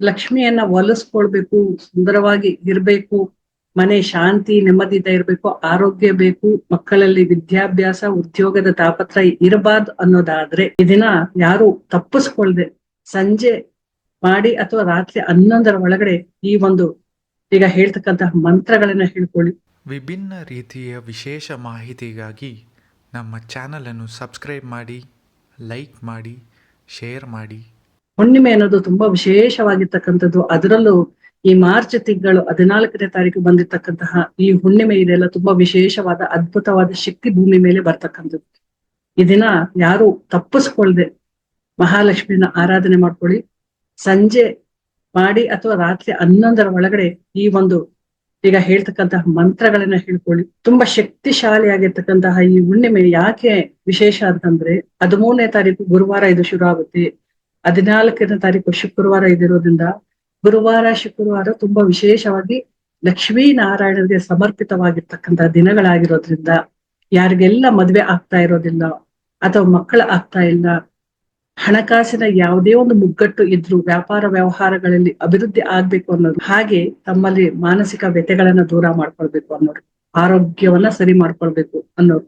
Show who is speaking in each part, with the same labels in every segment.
Speaker 1: ಲಕ್ಷ್ಮಿಯನ್ನ ಒಲಿಸ್ಕೊಳ್ಬೇಕು ಸುಂದರವಾಗಿ ಇರ್ಬೇಕು, ಮನೆ ಶಾಂತಿ, ನೆಮ್ಮದಿಯಿಂದ ಇರ್ಬೇಕು, ಆರೋಗ್ಯ ಬೇಕು, ಮಕ್ಕಳಲ್ಲಿ ವಿದ್ಯಾಭ್ಯಾಸ, ಉದ್ಯೋಗದ ತಾಪತ್ರ ಇರಬಾರ್ದು ಅನ್ನೋದಾದ್ರೆ ಇದನ್ನ ಯಾರು ತಪ್ಪಿಸ್ಕೊಳ್ದೆ ಸಂಜೆ ಮಾಡಿ ಅಥವಾ ರಾತ್ರಿ ಹನ್ನೊಂದರ ಒಳಗಡೆ ಈ ಒಂದು ಈಗ ಹೇಳ್ತಕ್ಕಂತಹ ಮಂತ್ರಗಳನ್ನ ಹೇಳ್ಕೊಳ್ಳಿ.
Speaker 2: ವಿಭಿನ್ನ ರೀತಿಯ ವಿಶೇಷ ಮಾಹಿತಿಗಾಗಿ ನಮ್ಮ ಚಾನಲನ್ನು ಸಬ್ಸ್ಕ್ರೈಬ್ ಮಾಡಿ, ಲೈಕ್ ಮಾಡಿ, ಶೇರ್ ಮಾಡಿ.
Speaker 1: ಹುಣ್ಣಿಮೆ ಅನ್ನೋದು ತುಂಬಾ ವಿಶೇಷವಾಗಿರ್ತಕ್ಕಂಥದ್ದು. ಅದರಲ್ಲೂ ಈ ಮಾರ್ಚ್ ತಿಂಗಳು ಹದಿನಾಲ್ಕನೇ ತಾರೀಕು ಬಂದಿರ್ತಕ್ಕಂತಹ ಈ ಹುಣ್ಣಿಮೆ ಇದೆಲ್ಲ ತುಂಬಾ ವಿಶೇಷವಾದ ಅದ್ಭುತವಾದ ಶಕ್ತಿ ಭೂಮಿ ಮೇಲೆ ಬರ್ತಕ್ಕಂಥದ್ದು. ದಿನ ಯಾರು ತಪ್ಪಿಸ್ಕೊಳ್ದೆ ಮಹಾಲಕ್ಷ್ಮಿನ ಆರಾಧನೆ ಮಾಡ್ಕೊಳ್ಳಿ. ಸಂಜೆ ಮಾಡಿ ಅಥವಾ ರಾತ್ರಿ ಹನ್ನೊಂದರ ಒಳಗಡೆ ಈ ಒಂದು ಈಗ ಹೇಳ್ತಕ್ಕಂತಹ ಮಂತ್ರಗಳನ್ನ ಹೇಳ್ಕೊಳ್ಳಿ. ತುಂಬಾ ಶಕ್ತಿಶಾಲಿಯಾಗಿರ್ತಕ್ಕಂತಹ ಈ ಹುಣ್ಣಿಮೆ ಯಾಕೆ ವಿಶೇಷ ಅಂತಂದ್ರೆ ಹದಿಮೂರನೇ ತಾರೀಕು ಗುರುವಾರ ಇದು ಶುರು ಆಗುತ್ತೆ. ಹದಿನಾಲ್ಕನೇ ತಾರೀಕು ಶುಕ್ರವಾರ ಇದಿರೋದ್ರಿಂದ ಗುರುವಾರ, ಶುಕ್ರವಾರ ತುಂಬಾ ವಿಶೇಷವಾಗಿ ಲಕ್ಷ್ಮೀ ನಾರಾಯಣರಿಗೆ ಸಮರ್ಪಿತವಾಗಿರ್ತಕ್ಕಂತ ದಿನಗಳಾಗಿರೋದ್ರಿಂದ ಯಾರಿಗೆಲ್ಲ ಮದ್ವೆ ಆಗ್ತಾ ಇರೋದಿಲ್ಲ ಅಥವಾ ಮಕ್ಕಳ ಆಗ್ತಾ ಇಲ್ಲ, ಹಣಕಾಸಿನ ಯಾವುದೇ ಒಂದು ಮುಗ್ಗಟ್ಟು ಇದ್ರು ವ್ಯಾಪಾರ ವ್ಯವಹಾರಗಳಲ್ಲಿ ಅಭಿವೃದ್ಧಿ ಆಗ್ಬೇಕು ಅನ್ನೋದು, ಹಾಗೆ ತಮ್ಮಲ್ಲಿ ಮಾನಸಿಕ ವ್ಯತೆಗಳನ್ನ ದೂರ ಮಾಡ್ಕೊಳ್ಬೇಕು ಅನ್ನೋರು ಆರೋಗ್ಯವನ್ನ ಸರಿ ಮಾಡ್ಕೊಳ್ಬೇಕು ಅನ್ನೋರು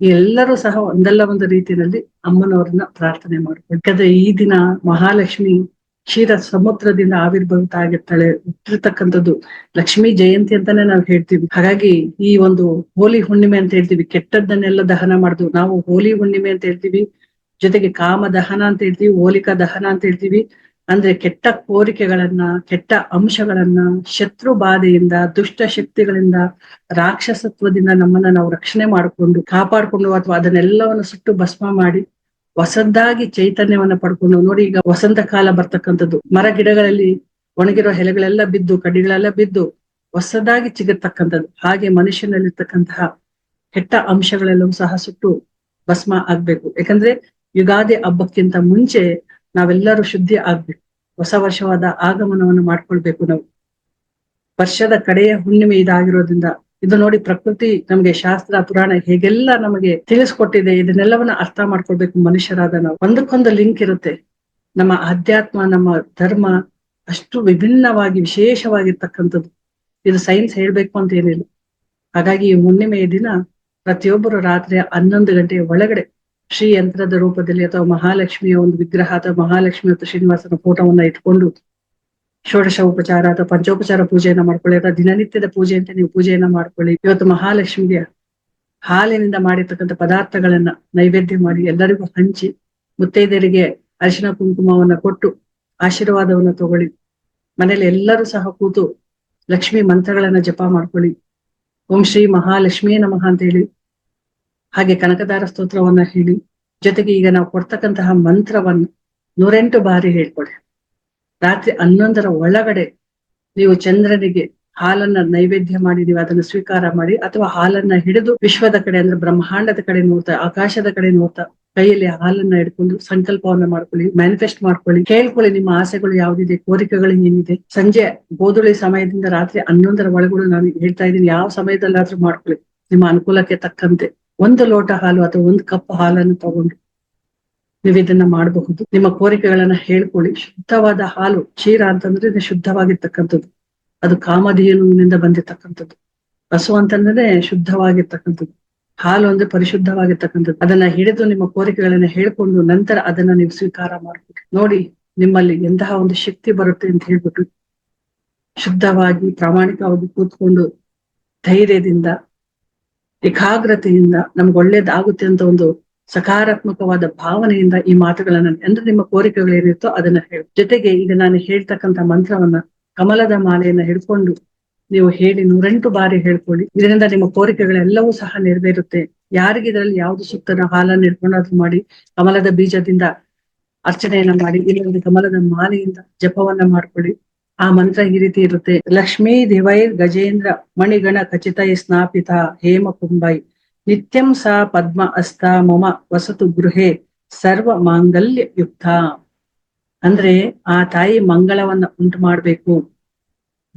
Speaker 1: ಎಲ್ಲರೂ ಸಹ ಒಂದಲ್ಲ ಒಂದು ರೀತಿಯಲ್ಲಿ ಅಮ್ಮನವ್ರನ್ನ ಪ್ರಾರ್ಥನೆ ಮಾಡ್ಬೇಕು ಯಾಕಂದ್ರೆ ಈ ದಿನ ಮಹಾಲಕ್ಷ್ಮಿ ಕ್ಷೀರ ಸಮುದ್ರದಿಂದ ಆವಿರ್ಭವಿತ ಆಗಿರ್ತಾಳೆ ಹುಟ್ಟಿರ್ತಕ್ಕಂಥದ್ದು ಲಕ್ಷ್ಮೀ ಜಯಂತಿ ಅಂತಾನೆ ನಾವು ಹೇಳ್ತೀವಿ. ಹಾಗಾಗಿ ಈ ಒಂದು ಹೋಲಿ ಹುಣ್ಣಿಮೆ ಅಂತ ಹೇಳ್ತೀವಿ. ಕೆಟ್ಟದ್ದನ್ನೆಲ್ಲ ದಹನ ಮಾಡುದು. ನಾವು ಹೋಲಿ ಹುಣ್ಣಿಮೆ ಅಂತ ಹೇಳ್ತೀವಿ. ಜೊತೆಗೆ ಕಾಮ ದಹನ ಅಂತ ಹೇಳ್ತೀವಿ. ಹೋಲಿಕಾ ದಹನ ಅಂತ ಹೇಳ್ತೀವಿ. ಅಂದ್ರೆ ಕೆಟ್ಟ ಕೋರಿಕೆಗಳನ್ನ, ಕೆಟ್ಟ ಅಂಶಗಳನ್ನ, ಶತ್ರು ಬಾಧೆಯಿಂದ, ದುಷ್ಟ ಶಕ್ತಿಗಳಿಂದ ರಾಕ್ಷಸತ್ವದಿಂದ ನಮ್ಮನ್ನ ನಾವು ರಕ್ಷಣೆ ಮಾಡಿಕೊಂಡು, ಕಾಪಾಡ್ಕೊಂಡು ಅಥವಾ ಅದನ್ನೆಲ್ಲವನ್ನು ಸುಟ್ಟು ಭಸ್ಮ ಮಾಡಿ, ಹೊಸದಾಗಿ ಚೈತನ್ಯವನ್ನ ಪಡ್ಕೊಂಡು, ನೋಡಿ ಈಗ ವಸಂತ ಕಾಲ ಬರ್ತಕ್ಕಂಥದ್ದು. ಮರ ಗಿಡಗಳಲ್ಲಿ ಒಣಗಿರೋ ಎಲೆಗಳೆಲ್ಲ ಬಿದ್ದು ಕಡಿಗಳೆಲ್ಲ ಬಿದ್ದು ಹೊಸದಾಗಿ ಚಿಗತಕ್ಕಂಥದ್ದು ಹಾಗೆ ಮನುಷ್ಯನಲ್ಲಿರ್ತಕ್ಕಂತಹ ಕೆಟ್ಟ ಅಂಶಗಳೆಲ್ಲವೂ ಸಹ ಸುಟ್ಟು ಭಸ್ಮ ಆಗ್ಬೇಕು. ಯಾಕಂದ್ರೆ ಯುಗಾದಿ ಹಬ್ಬಕ್ಕಿಂತ ಮುಂಚೆ ನಾವೆಲ್ಲರೂ ಶುದ್ಧಿ ಆಗ್ಬೇಕು. ಹೊಸ ವರ್ಷವಾದ ಆಗಮನವನ್ನು ಮಾಡ್ಕೊಳ್ಬೇಕು ನಾವು. ವರ್ಷದ ಕಡೆಯ ಹುಣ್ಣಿಮೆ ಇದಾಗಿರೋದ್ರಿಂದ, ಇದು ನೋಡಿ ಪ್ರಕೃತಿ ನಮಗೆ ಶಾಸ್ತ್ರ, ಪುರಾಣ ಹೇಗೆಲ್ಲ ನಮಗೆ ತಿಳಿಸ್ಕೊಟ್ಟಿದೆ, ಇದನ್ನೆಲ್ಲವನ್ನ ಅರ್ಥ ಮಾಡ್ಕೊಳ್ಬೇಕು ಮನುಷ್ಯರಾದ ನಾವು. ಒಂದಕ್ಕೊಂದು ಲಿಂಕ್ ಇರುತ್ತೆ. ನಮ್ಮ ಆಧ್ಯಾತ್ಮ, ನಮ್ಮ ಧರ್ಮ ಅಷ್ಟು ವಿಭಿನ್ನವಾಗಿ, ವಿಶೇಷವಾಗಿರ್ತಕ್ಕಂಥದ್ದು. ಇದು ಸೈನ್ಸ್ ಹೇಳ್ಬೇಕು ಅಂತ ಏನಿಲ್ಲ. ಹಾಗಾಗಿ ಈ ಹುಣ್ಣಿಮೆಯ ದಿನ ಪ್ರತಿಯೊಬ್ಬರು ರಾತ್ರಿ ಹನ್ನೊಂದು ಗಂಟೆಯ ಒಳಗಡೆ ಶ್ರೀ ಯಂತ್ರದ ರೂಪದಲ್ಲಿ ಅಥವಾ ಮಹಾಲಕ್ಷ್ಮಿಯ ಒಂದು ವಿಗ್ರಹ ಅಥವಾ ಮಹಾಲಕ್ಷ್ಮಿ ಅಥವಾ ಶ್ರೀನಿವಾಸನ ಫೋಟೋವನ್ನ ಇಟ್ಕೊಂಡು ಷೋಡಶ ಉಪಚಾರ ಅಥವಾ ಪಂಚೋಪಚಾರ ಪೂಜೆಯನ್ನ ಮಾಡ್ಕೊಳ್ಳಿ ಅಥವಾ ದಿನನಿತ್ಯದ ಪೂಜೆ ಅಂತ ನೀವು ಪೂಜೆಯನ್ನ ಮಾಡ್ಕೊಳ್ಳಿ. ಇವತ್ತು ಮಹಾಲಕ್ಷ್ಮಿಗೆ ಹಾಲಿನಿಂದ ಮಾಡಿರ್ತಕ್ಕಂಥ ಪದಾರ್ಥಗಳನ್ನ ನೈವೇದ್ಯ ಮಾಡಿ ಎಲ್ಲರಿಗೂ ಹಂಚಿ ಮುತ್ತೈದೆಯರಿಗೆ ಅರಿಶಿನ ಕುಂಕುಮವನ್ನ ಕೊಟ್ಟು ಆಶೀರ್ವಾದವನ್ನ ತಗೊಳ್ಳಿ. ಮನೇಲಿ ಎಲ್ಲರೂ ಸಹ ಕೂತು ಲಕ್ಷ್ಮಿ ಮಂತ್ರಗಳನ್ನ ಜಪ ಮಾಡ್ಕೊಳ್ಳಿ. ಓಂ ಶ್ರೀ ಮಹಾಲಕ್ಷ್ಮಿಯೇ ನಮಃ ಅಂತ ಹೇಳಿ ಹಾಗೆ ಕನಕದಾರ ಸ್ತೋತ್ರವನ್ನ ಹೇಳಿ. ಜೊತೆಗೆ ಈಗ ನಾವು ಕೊಡ್ತಕ್ಕಂತಹ ಮಂತ್ರವನ್ನು ನೂರೆಂಟು ಬಾರಿ ಹೇಳ್ಕೊಡಿ. ರಾತ್ರಿ ಹನ್ನೊಂದರ ಒಳಗಡೆ ನೀವು ಚಂದ್ರನಿಗೆ ಹಾಲನ್ನ ನೈವೇದ್ಯ ಮಾಡಿ, ನೀವು ಅದನ್ನು ಸ್ವೀಕಾರ ಮಾಡಿ, ಅಥವಾ ಹಾಲನ್ನ ಹಿಡಿದು ವಿಶ್ವದ ಕಡೆ ಅಂದ್ರೆ ಬ್ರಹ್ಮಾಂಡದ ಕಡೆ ನೋಡ್ತಾ, ಆಕಾಶದ ಕಡೆ ನೋಡ್ತಾ, ಕೈಯಲ್ಲಿ ಹಾಲನ್ನ ಹಿಡ್ಕೊಂಡು ಸಂಕಲ್ಪವನ್ನ ಮಾಡ್ಕೊಳ್ಳಿ ಮ್ಯಾನಿಫೆಸ್ಟ್ ಮಾಡ್ಕೊಳ್ಳಿ, ಕೇಳ್ಕೊಳ್ಳಿ ನಿಮ್ಮ ಆಸೆಗಳು ಯಾವ್ದಿದೆ, ಕೋರಿಕೆಗಳು ಏನಿದೆ. ಸಂಜೆ ಗೋಧುಳಿ ಸಮಯದಿಂದ ರಾತ್ರಿ ಹನ್ನೊಂದರ ಒಳಗಡೆ ನಾನು ಹೇಳ್ತಾ ಇದ್ದೀನಿ, ಯಾವ ಸಮಯದಲ್ಲಾದ್ರೂ ಮಾಡ್ಕೊಳ್ಳಿ. ನಿಮ್ಮ ಅನುಕೂಲಕ್ಕೆ ತಕ್ಕಂತೆ. ಒಂದು ಲೋಟ ಹಾಲು ಅಥವಾ ಒಂದು ಕಪ್ ಹಾಲನ್ನು ತಗೊಂಡು ನೀವು ಇದನ್ನ ಮಾಡಬಹುದು. ನಿಮ್ಮ ಕೋರಿಕೆಗಳನ್ನ ಹೇಳ್ಕೊಳ್ಳಿ. ಶುದ್ಧವಾದ ಹಾಲು, ಕ್ಷೀರ ಅಂತಂದ್ರೆ ಇದು ಶುದ್ಧವಾಗಿರ್ತಕ್ಕಂಥದ್ದು. ಅದು ಕಾಮಧೇನುವಿನಿಂದ ಬಂದಿರ್ತಕ್ಕಂಥದ್ದು. ಹಸು ಅಂತಂದ್ರೆ ಶುದ್ಧವಾಗಿರ್ತಕ್ಕಂಥದ್ದು. ಹಾಲು ಅಂದ್ರೆ ಪರಿಶುದ್ಧವಾಗಿರ್ತಕ್ಕಂಥದ್ದು. ಅದನ್ನ ಹಿಡಿದು ನಿಮ್ಮ ಕೋರಿಕೆಗಳನ್ನ ಹೇಳ್ಕೊಂಡು ನಂತರ ಅದನ್ನ ನೀವು ಸ್ವೀಕಾರ ಮಾಡ್ಬೇಕು. ನೋಡಿ, ನಿಮ್ಮಲ್ಲಿ ಎಂತಹ ಒಂದು ಶಕ್ತಿ ಬರುತ್ತೆ ಅಂತ ಹೇಳ್ಬಿಟ್ಟು ಶುದ್ಧವಾಗಿ ಪ್ರಾಮಾಣಿಕವಾಗಿ ಕೂತ್ಕೊಂಡು ಧೈರ್ಯದಿಂದ ಏಕಾಗ್ರತೆಯಿಂದ ನಮ್ಗೆ ಒಳ್ಳೇದಾಗುತ್ತೆ ಅಂತ ಒಂದು ಸಕಾರಾತ್ಮಕವಾದ ಭಾವನೆಯಿಂದ ಈ ಮಾತುಗಳನ್ನ ಅಂದ್ರೆ ನಿಮ್ಮ ಕೋರಿಕೆಗಳು ಏನಿರುತ್ತೋ ಅದನ್ನ ಹೇಳಿ. ಜೊತೆಗೆ ಈಗ ನಾನು ಹೇಳ್ತಕ್ಕಂತ ಮಂತ್ರವನ್ನ ಕಮಲದ ಮಾಲೆಯನ್ನ ಹಿಡ್ಕೊಂಡು ನೀವು ಹೇಳಿ ನೂರೆಂಟು ಬಾರಿ ಹೇಳ್ಕೊಳ್ಳಿ. ಇದರಿಂದ ನಿಮ್ಮ ಕೋರಿಕೆಗಳೆಲ್ಲವೂ ಸಹ ನೆರವೇರುತ್ತೆ. ಯಾರಿಗೆ ಇದರಲ್ಲಿ ಯಾವ್ದು ಸುತ್ತನ ಹಾಲನ್ನು ಹಿಡ್ಕೊಂಡು ಮಾಡಿ, ಕಮಲದ ಬೀಜದಿಂದ ಅರ್ಚನೆಯನ್ನ ಮಾಡಿ ಇಲ್ಲೊಂದು ಕಮಲದ ಮಾಲೆಯಿಂದ ಜಪವನ್ನ ಮಾಡ್ಕೊಳ್ಳಿ. ಆ ಮಂತ್ರ ಈ ರೀತಿ ಇರುತ್ತೆ. ಲಕ್ಷ್ಮೀ ದಿವೈರ್ ಗಜೇಂದ್ರ ಮಣಿಗಣ ಖಚಿತ ಸ್ನಾಪಿತ ಹೇಮ ಕುಂಬೈ ನಿತ್ಯಂ ಸಾ ಪದ್ಮ ಅಸ್ತ ಮಮ ವಸತು ಗೃಹೆ ಸರ್ವ ಮಾಂಗಲ್ಯ ಯುಕ್ತ. ಅಂದ್ರೆ ಆ ತಾಯಿ ಮಂಗಳವನ್ನ ಉಂಟು ಮಾಡ್ಬೇಕು.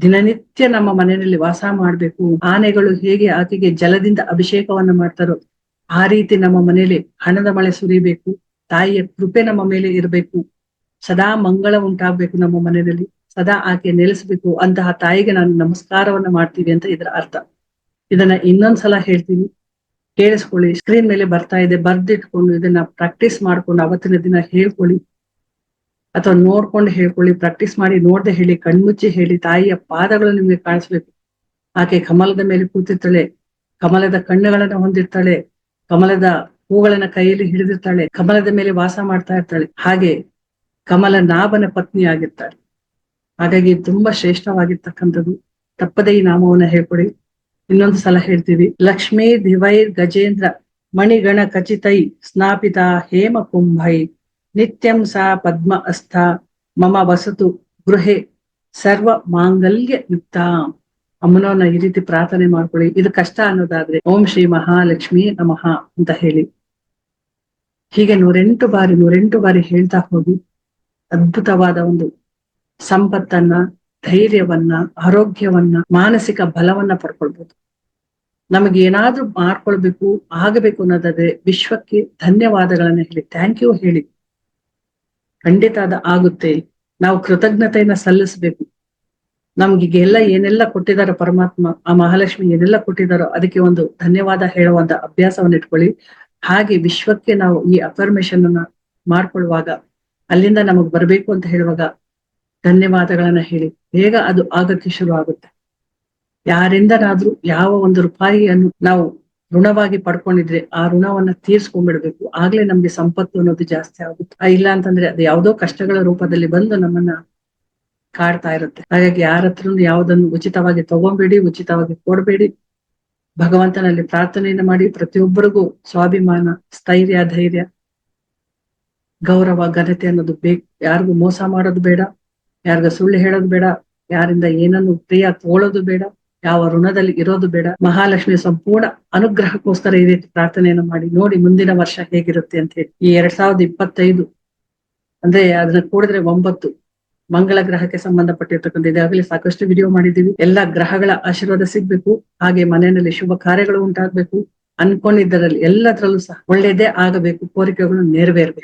Speaker 1: ದಿನನಿತ್ಯ ನಮ್ಮ ಮನೆಯಲ್ಲಿ ವಾಸ ಮಾಡ್ಬೇಕು. ಆನೆಗಳು ಹೇಗೆ ಆಕೆಗೆ ಜಲದಿಂದ ಅಭಿಷೇಕವನ್ನ ಮಾಡ್ತಾರೋ ಆ ರೀತಿ ನಮ್ಮ ಮನೆಯಲ್ಲಿ ಹಣದ ಮಳೆ ಸುರಿಬೇಕು. ತಾಯಿಯ ಕೃಪೆ ನಮ್ಮ ಮೇಲೆ ಇರಬೇಕು. ಸದಾ ಮಂಗಳ ಉಂಟಾಗಬೇಕು ನಮ್ಮ ಮನೆಯಲ್ಲಿ. ಸದಾ ಆಕೆ ನೆಲೆಸಬೇಕು, ಅಂತಹ ತಾಯಿಗೆ ನಾನು ನಮಸ್ಕಾರವನ್ನ ಮಾಡ್ತೀವಿ ಅಂತ ಇದರ ಅರ್ಥ. ಇದನ್ನ ಇನ್ನೊಂದ್ಸಲ ಹೇಳ್ತೀನಿ. ಕೇಳಿಸ್ಕೊಳ್ಳಿ ಸ್ಕ್ರೀನ್ ಮೇಲೆ ಬರ್ತಾ ಇದೆ, ಬರ್ದಿಟ್ಕೊಂಡು ಇದನ್ನ ಪ್ರಾಕ್ಟೀಸ್ ಮಾಡ್ಕೊಂಡು ಅವತ್ತಿನ ದಿನ ಹೇಳ್ಕೊಳ್ಳಿ. ಅಥವಾ ನೋಡ್ಕೊಂಡು ಹೇಳ್ಕೊಳ್ಳಿ ಪ್ರಾಕ್ಟೀಸ್ ಮಾಡಿ ನೋಡ್ದೆ ಹೇಳಿ, ಕಣ್ಮುಚ್ಚಿ ಹೇಳಿ, ತಾಯಿಯ ಪಾದಗಳು ನಿಮಗೆ ಕಾಣಿಸ್ಬೇಕು. ಆಕೆ ಕಮಲದ ಮೇಲೆ ಕೂತಿರ್ತಾಳೆ, ಕಮಲದ ಕಣ್ಣುಗಳನ್ನ ಹೊಂದಿರ್ತಾಳೆ, ಕಮಲದ ಹೂಗಳನ್ನ ಕೈಯಲ್ಲಿ ಹಿಡಿದಿರ್ತಾಳೆ, ಕಮಲದ ಮೇಲೆ ವಾಸ ಮಾಡ್ತಾ ಇರ್ತಾಳೆ. ಹಾಗೆ ಕಮಲ ನಾಭನ ಪತ್ನಿ ಆಗಿರ್ತಾಳೆ ಹಾಗಾಗಿ ತುಂಬಾ ಶ್ರೇಷ್ಠವಾಗಿರ್ತಕ್ಕಂಥದ್ದು. ತಪ್ಪದೇ ಈ ನಾಮವನ್ನ ಹೇಳ್ಕೊಡಿ. ಇನ್ನೊಂದು ಸಲ ಹೇಳ್ತೀವಿ. ಲಕ್ಷ್ಮೀ ದಿವೈರ್ ಗಜೇಂದ್ರ ಮಣಿಗಣ ಖಚಿತೈ ಸ್ನಾಪಿತ ಹೇಮ ಕುಂಭೈ ನಿತ್ಯಂ ಸಾ ಪದ್ಮ ಅಸ್ಥ ಮಮ ವಸತು ಗೃಹೆ ಸರ್ವ ಮಾಂಗಲ್ಯ ಯುಕ್ತ. ಅಮ್ಮನವನ್ನ ಈ ರೀತಿ ಪ್ರಾರ್ಥನೆ ಮಾಡ್ಕೊಳ್ಳಿ. ಇದು ಕಷ್ಟ ಅನ್ನೋದಾದ್ರೆ ಓಂ ಶ್ರೀ ಮಹಾಲಕ್ಷ್ಮಿ ನಮಃ ಅಂತ ಹೇಳಿ. ಹೀಗೆ ನೂರೆಂಟು ಬಾರಿ ನೂರೆಂಟು ಬಾರಿ ಹೇಳ್ತಾ ಹೋಗಿ ಅದ್ಭುತವಾದ ಒಂದು ಸಂಪತ್ತನ್ನ, ಧೈರ್ಯವನ್ನ, ಆರೋಗ್ಯವನ್ನ, ಮಾನಸಿಕ ಬಲವನ್ನ ಪಡ್ಕೊಳ್ಬಹುದು ನಮಗೆ ಏನಾದ್ರೂ ಮಾಡ್ಕೊಳ್ಬೇಕು, ಆಗಬೇಕು ಅನ್ನೋದಾದ್ರೆ ವಿಶ್ವಕ್ಕೆ ಧನ್ಯವಾದಗಳನ್ನ ಹೇಳಿ ಥ್ಯಾಂಕ್ ಯು ಹೇಳಿ. ಖಂಡಿತ ಅದ ಆಗುತ್ತೆ. ನಾವು ಕೃತಜ್ಞತೆಯನ್ನ ಸಲ್ಲಿಸ್ಬೇಕು. ನಮ್ಗೆ ಎಲ್ಲ ಏನೆಲ್ಲ ಕೊಟ್ಟಿದಾರೋ ಪರಮಾತ್ಮ, ಆ ಮಹಾಲಕ್ಷ್ಮಿ ಏನೆಲ್ಲ ಕೊಟ್ಟಿದಾರೋ ಅದಕ್ಕೆ ಒಂದು ಧನ್ಯವಾದ ಹೇಳುವಂತ ಅಭ್ಯಾಸವನ್ನ ಇಟ್ಕೊಳ್ಳಿ. ಹಾಗೆ ವಿಶ್ವಕ್ಕೆ ನಾವು ಈ ಅಫರ್ಮೇಶನ್ ಅನ್ನ ಮಾಡ್ಕೊಳ್ಳುವಾಗ, ಅಲ್ಲಿಂದ ನಮಗ್ ಬರ್ಬೇಕು ಅಂತ ಹೇಳುವಾಗ ಧನ್ಯವಾದಗಳನ್ನ ಹೇಳಿ. ಬೇಗ ಅದು ಆಗಕ್ಕೆ ಶುರು ಆಗುತ್ತೆ ಯಾರಿಂದನಾದ್ರೂ ಯಾವ ಒಂದು ರೂಪಾಯಿಯನ್ನು ನಾವು ಋಣವಾಗಿ ಪಡ್ಕೊಂಡಿದ್ರೆ ಆ ಋಣವನ್ನ ತೀರ್ಸ್ಕೊಂಡ್ಬಿಡ್ಬೇಕು. ಆಗ್ಲೇ ನಮ್ಗೆ ಸಂಪತ್ತು ಅನ್ನೋದು ಜಾಸ್ತಿ ಆಗುತ್ತೆ. ಇಲ್ಲ ಅಂತಂದ್ರೆ ಅದು ಯಾವುದೋ ಕಷ್ಟಗಳ ರೂಪದಲ್ಲಿ ಬಂದು ನಮ್ಮನ್ನ ಕಾಡ್ತಾ ಇರುತ್ತೆ. ಹಾಗಾಗಿ ಯಾರ ಹತ್ರನು ಯಾವುದನ್ನು ಉಚಿತವಾಗಿ ತಗೊಂಬೇಡಿ, ಉಚಿತವಾಗಿ ಕೊಡ್ಬೇಡಿ. ಭಗವಂತನಲ್ಲಿ ಪ್ರಾರ್ಥನೆಯನ್ನ ಮಾಡಿ, ಪ್ರತಿಯೊಬ್ಬರಿಗೂ ಸ್ವಾಭಿಮಾನ, ಸ್ಥೈರ್ಯ, ಧೈರ್ಯ, ಗೌರವ, ಘನತೆ ಅನ್ನೋದು ಬೇಕು. ಯಾರಿಗೂ ಮೋಸ ಮಾಡೋದು ಬೇಡ. ಯಾರಿಗ ಸುಳ್ಳು ಹೇಳೋದು ಬೇಡ, ಯಾರಿಂದ ಏನನ್ನು ಪ್ರಿಯ ತೋಳೋದು ಬೇಡ, ಯಾವ ಋಣದಲ್ಲಿ ಇರೋದು ಬೇಡ. ಮಹಾಲಕ್ಷ್ಮಿ ಸಂಪೂರ್ಣ ಅನುಗ್ರಹಕ್ಕೋಸ್ಕರ ಈ ರೀತಿ ಪ್ರಾರ್ಥನೆಯನ್ನು ಮಾಡಿ, ನೋಡಿ ಮುಂದಿನ ವರ್ಷ ಹೇಗಿರುತ್ತೆ ಅಂತ ಹೇಳಿ. ಈ ಎರಡ್ ಸಾವಿರದ ಇಪ್ಪತ್ತೈದು, ಅಂದ್ರೆ ಅದನ್ನ ಕೂಡಿದ್ರೆ ಒಂಬತ್ತು, ಮಂಗಳ ಗ್ರಹಕ್ಕೆ ಸಂಬಂಧಪಟ್ಟಿರ್ತಕ್ಕಂಥ ಇದಾಗಲೇ ಸಾಕಷ್ಟು ವಿಡಿಯೋ ಮಾಡಿದೀವಿ ಎಲ್ಲಾ ಗ್ರಹಗಳ ಆಶೀರ್ವಾದ ಸಿಗ್ಬೇಕು, ಹಾಗೆ ಮನೆಯಲ್ಲಿ ಶುಭ ಕಾರ್ಯಗಳು ಉಂಟಾಗಬೇಕು, ಅನ್ಕೊಂಡಿದ್ದರಲ್ಲಿ ಎಲ್ಲದರಲ್ಲೂ ಸಹ ಒಳ್ಳೇದೇ ಆಗಬೇಕು, ಕೋರಿಕೆಗಳು ನೆರವೇರ್ಬೇಕು.